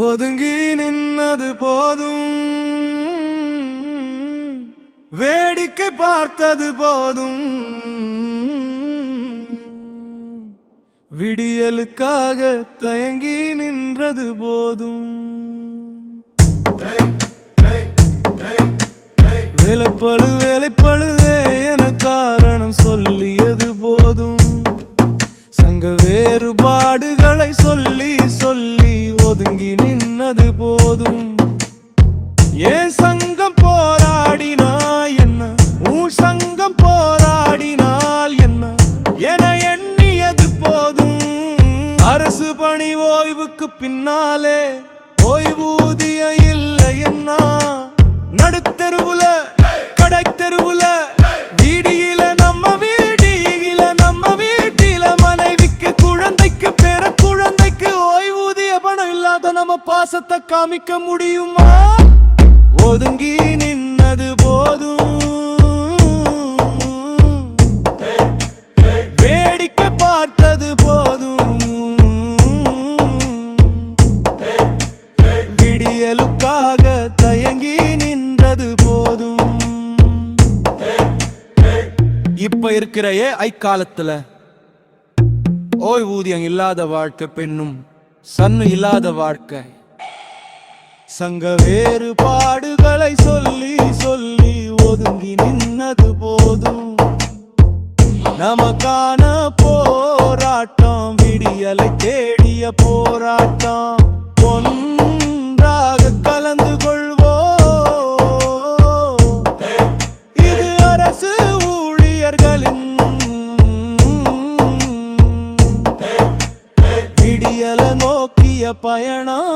ஒதுங்கி நின்னது போதும். வேடிக்கை பார்த்தது போதும். விடியலுக்காக தயங்கி நின்றது போதும். வேலைப்பழு வேலைப்பழுதே என காரணம் சொல்லியது போதும். சங்க வேறுபாடுகளை சொல்லி சொல்லி போதும். ஏன் சங்கம் போராடினா என்ன? உன் சங்கம் போராடினால் என்ன? என எண்ணியது போதும். அரசு பணி ஓய்வுக்கு பின்னாலே ஓய்வூதிய இல்லை இல்லாத பாசத்தை காமிக்க முடியுமா? ஒதுங்கி நின்னது போதும். வேடிக்கை பார்த்தது போதும். விடியலுக்காக தயங்கி நின்றது போதும். இப்ப இருக்கிற ஏ காலத்துல ஓய்வூதியம் இல்லாத வாழ்க்கை பெண்ணும் சன்னு இல்லாத வாழ்க்கை. சங்க வேறுபாடுகளை சொல்லி சொல்லி ஒதுங்கி நின்னது போதும். நமக்கான போராட்டம் விடியலை தேடிய போராட்டம். பொன் செயலை நோக்கிய பயணம்